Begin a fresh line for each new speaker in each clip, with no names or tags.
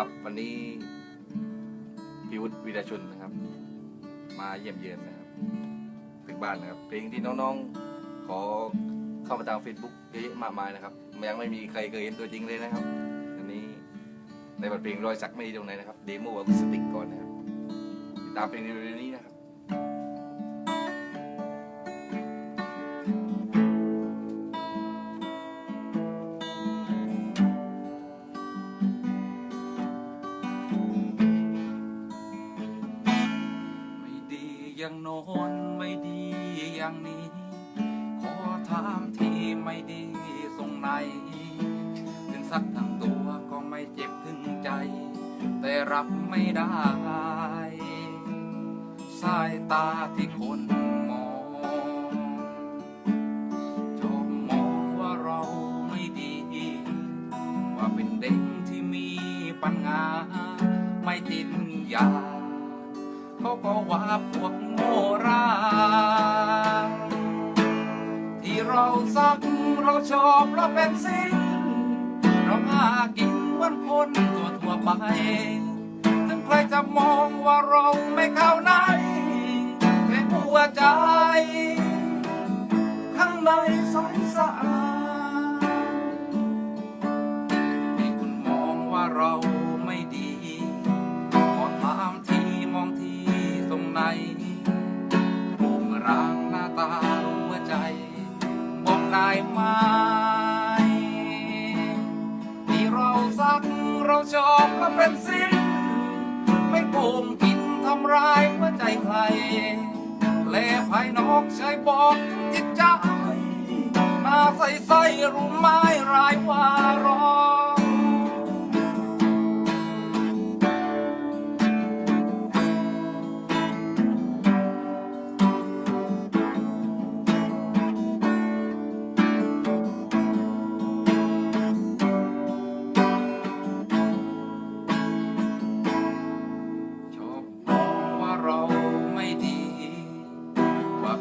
ครับวันนี้พิวุฒิวีรชนนะครับ มาเยี่ยมเยือนนะครับ ถึงบ้านนะครับ เพลงที่น้องๆ ขอเข้ามาทาง Facebook เยอะมากมายนะครับยังไม่มีใครเคยเห็นตัวจริงเลยนะครับ อันนี้ในบทเพลงรอยสักไม่ดีตรงไหนนะครับเดโมอะคูสติกก่อนนะครับติดตามเพลงในเร็วๆนี้
อย่างโน้นไม่ดีอย่างนี้ ขอถามทีไม่ดีตรงไหน ถึงสักทั้งตัวก็ไม่เจ็บถึงใจ แต่รับไม่ได้ สายตาที่คนมอง เขาก็ว่าพวกโมราที่เราสักเราชอบเราเป็นสิ่งเราหากินวันคนตัวทั่วไป ถึงใครจะมองว่าเราไม่เข้าไหน ไหมที่เราสักเราชอบก็เป็นสิ้น ไม่ปูมกินทำร้ายหัวใจใคร แลภายนอกใช้บอกจิตใจมาใสใส่รู้ไหม้รายว่าร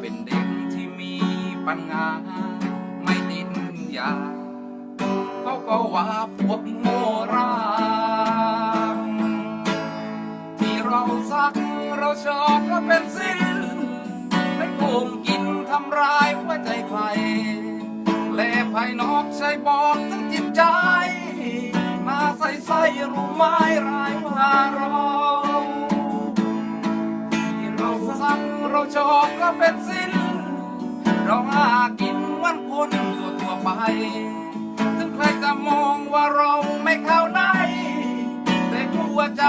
เป็นเด็กที่มีปัญหาไม่ติดยาเขาก็ว่าพวกโง่ราที่เราสักเราชอบก็เป็นสิ่งไม่โกงกินทำร้ายหัวใจใครและภายนอกใช้บอกทั้งจิตใจหน้าใสใสๆรู้ไม้รายว่า เป็นสิ้น เราหากินวันคนตัวตัวไป ถึงใครจะมองว่าเราไม่เข้าไหนแต่หัวใจ